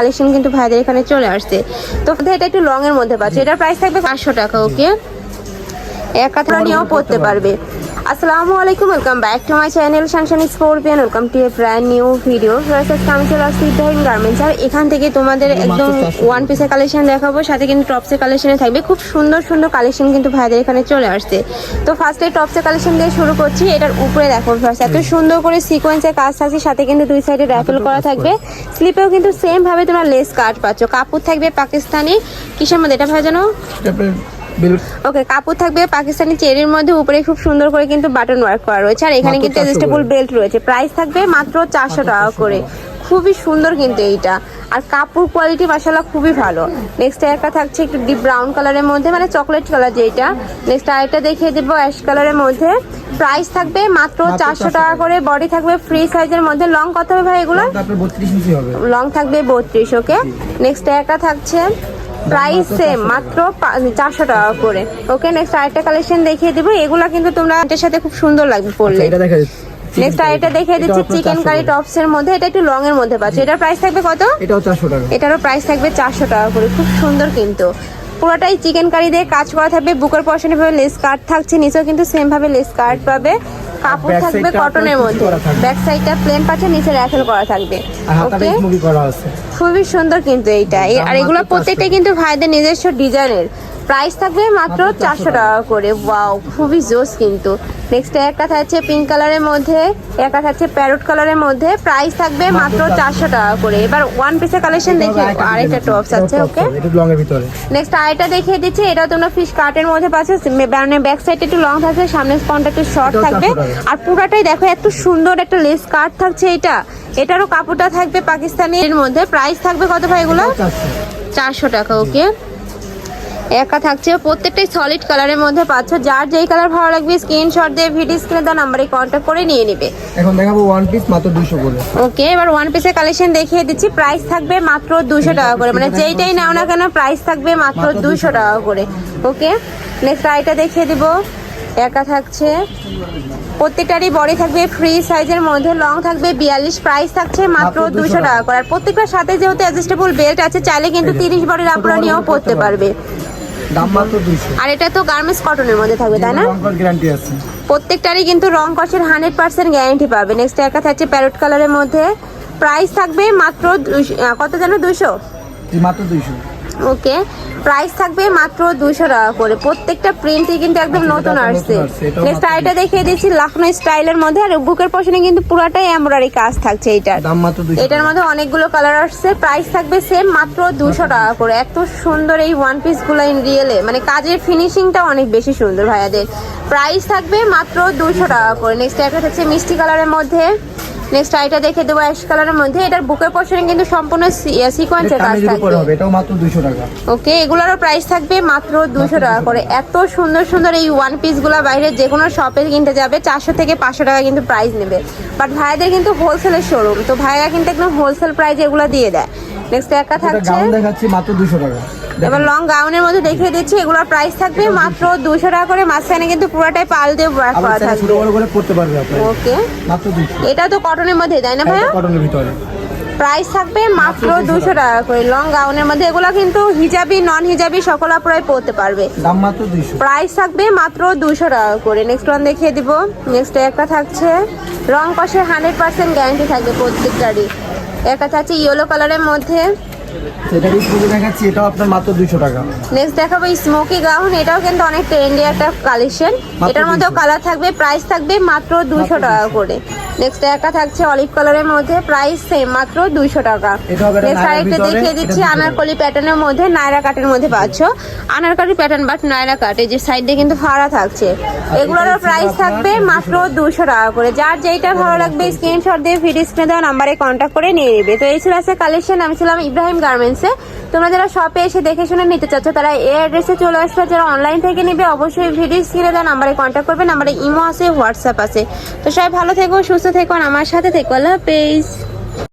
Collection কিন্তু ভাইদের এখানে চলে আসছে। তো এটা একটু লং এর মধ্যে পাচ্ছে। এটার প্রাইস থাকবে পাঁচশো টাকা ওকে এক কাতরা নিয়েও পড়তে পারবে। আসসালামু আলাইকুম welcome back to my channel শানশান scorpion welcome to a brand new video আমি চলে আসছি ইব্রাহিম গার্মেন্টস আর এখান থেকে তোমাদের একদম ওয়ান পিসের কালেকশন দেখাবো সাথে কিন্তু টপসের কালেকশনে থাকবে। খুব সুন্দর সুন্দর কালেকশন কিন্তু ভাইদের এখানে চলে আসছে। তো ফার্স্টে টপসের কালেকশন দিয়ে শুরু করছি। এটার উপরে দেখো ফার্স্ট এত সুন্দর করে সিকোয়েন্সের কাজ থাকছে সাথে কিন্তু দুই সাইডে র্যাফেল করা থাকবে। স্লিপেও কিন্তু সেম ভাবে তোমরা লেস কাট পাচ্ছ। কাপড় থাকবে পাকিস্তানি। কিসের মধ্যে? এটা ভাই জানো? ওকে কাপড় থাকবে পাকিস্তানি চেরির মধ্যে উপরে খুব সুন্দর করে কিন্তু বাটন ওয়ার্ক করা রয়েছে। আর এখানে কিন্তু 400 অ্যাডজাস্টেবল বেল্ট রয়েছে। প্রাইস থাকবে মাত্র চারশো টাকা করে। খুবই সুন্দর কিন্তু এইটা। আর কাপড় কোয়ালিটি মাসাল্লাহ খুবই ভালো। নেক্সট একটা থাকছে একটু ডিপ ব্রাউন কালারের মধ্যে মানে চকলেট কালার যেটা নেক্সট আরেকটা দেখিয়ে দেবো অ্যাশ কালারের মধ্যে। প্রাইস থাকবে মাত্র চারশো 400 টাকা করে। বডি থাকবে ফ্রি সাইজের মধ্যে। লং কত হবে ভাই এগুলো? লং থাকবে বত্রিশ ওকে নেক্সট একটা থাকছে প্রাইস সেম মাত্র চারশো টাকা করে। ওকে নেক্সট আরেকটা কালেকশন দেখিয়ে দিব। এগুলা কিন্তু তোমরা এটার সাথে খুব সুন্দর লাগবে এটা দেখা যাচ্ছে। নেক্সট আরেকটা দেখিয়ে দিচ্ছি চিকেন কারি টপস এর মধ্যে। এটা একটু লং এর মধ্যে পাচ্ছ। এটার প্রাইস থাকবে কত? এটাও চারশো টাকা। এটারও প্রাইস থাকবে চারশো টাকা করে। খুব সুন্দর কিন্তু। পুরোটাই চিকেন কারি দিয়ে কাজ করা থাকবে। বুকের পশনে ভাবে লেস কাট থাকছে। নিচেও কিন্তু সেম ভাবে লেস কাট পাবে। কাপড় থাকবে কটনের মধ্যে। ব্যাক সাইডটা প্লেন পাচ্ছে নিচে র্যাফেল করা থাকবে। ওকে খুবই সুন্দর কিন্তু এইটা। আর এগুলো প্রত্যেকটা কিন্তু ভাইদের নিজস্ব ডিজাইনের প্রাইস থাকবে মাত্র মাত্র 400 চারশো টাকা করে। ওয়াও খুবই জোস কিন্তু। নেক্সট একটা থাকছে পিঙ্ক কালারের মধ্যে একটা থাকছে প্যারট কালারের মধ্যে। প্রাইস থাকবে মাত্র চারশো টাকা। করে। এবার ওয়ান পিসের কালেকশন দেখি আরেকটা টপস আছে ওকে নেক্সট আরেকটা দেখিয়ে দিচ্ছি এটা তোমরা ফিশ কাটের মধ্যে পাচ্ছ। মানে ব্যাক সাইড একটু লং থাকছে সামনে স্পনটা একটু শর্ট থাকবে। আর পুরাটাই দেখো এত সুন্দর একটা লেস কাট থাকছে এটা। এটারও কাপড়টা থাকবে পাকিস্তানির মধ্যে। প্রাইস থাকবে কত ভাই এগুলো? চারশো। টাকা ওকে একা থাকছে। প্রত্যেকটাই সলিড কালারের মধ্যে পাচ্ছ। যার যেই কালার ভালো লাগবে স্ক্রিনশট দিয়ে ভিডিও স্ক্রিনে দেওয়া নাম্বারে কন্ট্যাক্ট করে নিয়ে নেবে। এখন দেখাবো ওয়ান পিস মাত্র দুশো করে। ওকে এবার ওয়ান পিসের কালেকশন দেখিয়ে দিচ্ছি। প্রাইস থাকবে মাত্র দুশো টাকা করে। মানে যেইটাই নাও না কেন প্রাইস থাকবে মাত্র মাত্র দুশো টাকা করে। ওকে নেক্সট আইটা দেখিয়ে দিব। একা থাকছে। প্রত্যেকটারই বডি থাকবে ফ্রি সাইজের মধ্যে। লং থাকবে বিয়াল্লিশ। প্রাইস থাকছে মাত্র 200 দুশো টাকা। করে। আর প্রত্যেকটার সাথে যেহেতু অ্যাডজাস্টেবল বেল্ট আছে চাইলে কিন্তু তিরিশ বডির আপনারা নিয়েও পড়তে পারবে। দাম মাত্র 200 আর এটা তো গার্মেন্টস কটনের মধ্যে থাকবে তাই না? গ্যারান্টি আছে। প্রত্যেকটারই কিন্তু রং কষের হান্ড্রেড পার্সেন্ট গ্যারান্টি পাবে। নেক্সট একটা আছে প্যারট কালারের মধ্যে। প্রাইস থাকবে মাত্র 200 কত যেন দুশো এই মাত্র দুইশো। ওকে প্রাইস থাকবে মাত্র দুশো টাকা করে। প্রত্যেকটা প্রিন্টই কিন্তু একদম আচ্ছা, নতুন আসছে। নেক্সট আইটা দেখিয়ে দিচ্ছি লাখনো স্টাইলের মধ্যে আর বুকের পশনে কিন্তু পুরাটাই এমব্রয়ডারি কাজ থাকছে এটার দুইশো এটার মধ্যে অনেকগুলো কালার আসছে প্রাইস থাকবে সেম মাত্র দুশো টাকা করে। এত সুন্দর এই ওয়ান পিসগুলো ইন রিয়েলে মানে কাজের ফিনিশিংটা অনেক বেশি সুন্দর ভাইয়াদের। প্রাইস থাকবে মাত্র দুশো টাকা করে। নেক্সট একটা হচ্ছে মিষ্টি কালারের মধ্যে। নেক্সট আইটা দেখে দেবো অ্যাশ কালারের মধ্যে। এটার বুকের পোর্শনে কিন্তু সম্পূর্ণ সিকোয়েন্সের কাজ থাকবে। এটাও মাত্র দুইশো টাকা। ওকে এগুলোরও প্রাইস থাকবে মাত্র 200 টাকা করে। এত সুন্দর সুন্দর এই ওয়ান পিসগুলো বাইরে যে কোনো শপে কিনতে যাবে চারশো থেকে পাঁচশো টাকা কিন্তু প্রাইস নেবে। বাট ভাইদের কিন্তু হোলসেলের শোরুম তো ভাইরা কিন্তু একদম হোলসেল প্রাইসে এগুলো দিয়ে দেয়। নেক্সট একটা থাকছে। গাউন দেখাচ্ছি মাত্র দুশো টাকা। এবার লং গাউনের মধ্যে দেখিয়ে দিচ্ছি এগুলোর প্রাইস থাকবে মাত্র দুশো। টাকা করে মাঝখানে কিন্তু পুরোটাই পাল দিয়ে ওয়ার্ক করা চাইলে ছোট থাকবে। বড় করে পড়তে পারবে আপনার। ওকে মাত্র দুইশো এটা তো কটনের মধ্যে তাই না ভাইয়া? কটনের ভিতরে। প্রাইস থাকবে মাত্র দুশো টাকা। করে লং গাউনের মধ্যে। এগুলো কিন্তু হিজাবি নন হিজাবি সকল আপুরাই পরতে পারবে। দাম মাত্র দুইশো প্রাইস থাকবে মাত্র দুশো টাকা করে। নেক্সট ওয়ান দেখিয়ে দিব। নেক্সট একটা থাকছে। রং কষের হান্ড্রেড পার্সেন্ট গ্যারান্টি থাকবে প্রত্যেকটারই। একটা থাকছে ইয়েলো কালারের মধ্যে। সেটা স্কুলে দেখাচ্ছি এটাও আপনার মাত্র দুইশো টাকা। নেক্সট দেখাবো স্মোকি গাউন এটাও কিন্তু অনেক ট্রেন্ডি একটা কালেকশন এটার মধ্যেও কালার থাকবে প্রাইস থাকবে মাত্র দুশো মাত্র টাকা করে। নেক্সট একটা থাকছে অলিভ কালারের মধ্যে প্রাইস সেম মাত্র দুইশো টাকা। নেক্সট আরেকটা দেখিয়ে দিচ্ছি আনারকলি প্যাটার্নের মধ্যে নায়রা কাটের মধ্যে পাচ্ছ। আনারকলি প্যাটার্ন বাট নায়রা কাটে যে সাইড কিন্তু ফাড়া থাকছে। এগুলোর এটা প্রাইস থাকবে মাত্র দুশো টাকা করে। যার যেইটা ভালো লাগবে স্ক্রিনশট দিয়ে ভিডিও স্ক্রিনে দেওয়া নাম্বারে কন্ট্যাক্ট করে নিয়ে নেবে। তো এই ছিল আছে কালেকশন আমি ছিলাম ইব্রাহিম গার্মেন্টসে তোমরা যারা শপে এসে দেখে শুনে নিতে চাচ্ছ, তারা এই অ্যাড্রেসে চলে আসবে। যারা অনলাইন থেকে নিবে, অবশ্যই ভিডিও স্ক্রিনে দেওয়া নাম্বারে কন্ট্যাক্ট করবে। নাম্বারে ইমো আছে হোয়াটসঅ্যাপ আছে। তো সবাই ভালো থেকো, সুস্থ থেকো, আর আমার সাথে থেকো। আল্লাহ হাফেজ।